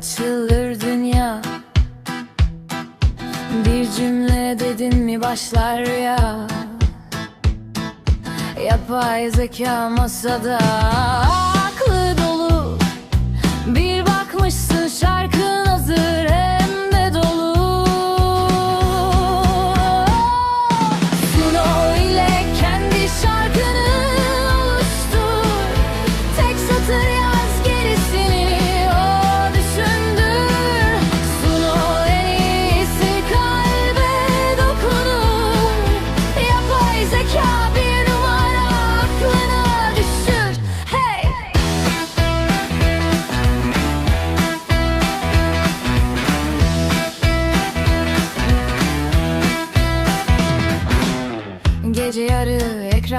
açılır dünya? Bir cümle dedin mi başlar rüya Yapay zeka masada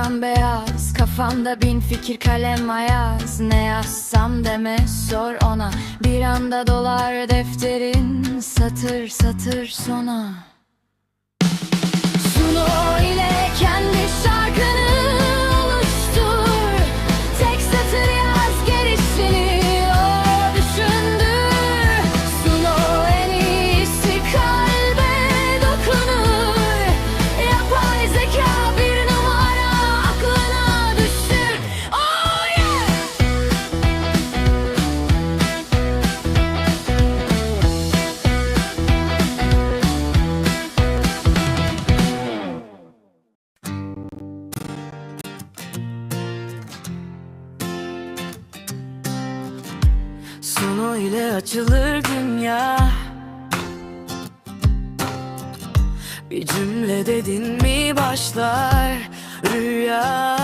ekran beyaz Kafamda bin fikir kalem ayaz. Ne yazsam deme sor ona. Bir anda dolar defterin Satır satır sona. Suno ile Sonu ile açılır dünya. Bir cümle dedin mi başlar rüya.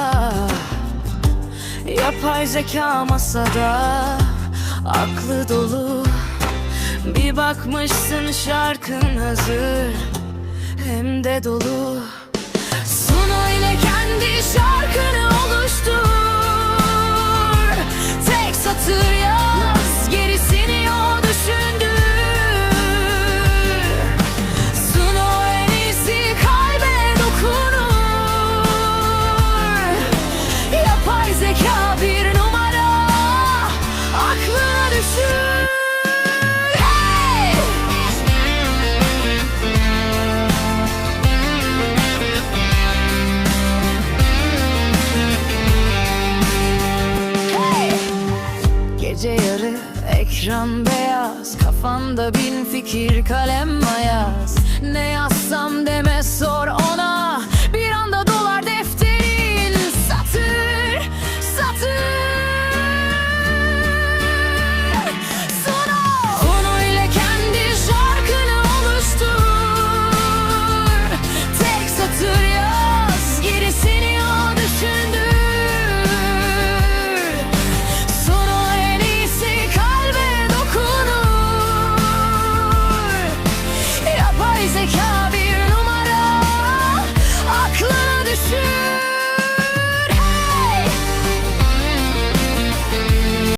Yapay zeka masada Aklı dolu. Bir bakmışsın şarkın hazır Hem de dolu ekran beyaz Kafanda bin fikir kalem ayaz Ne yazsam deme sor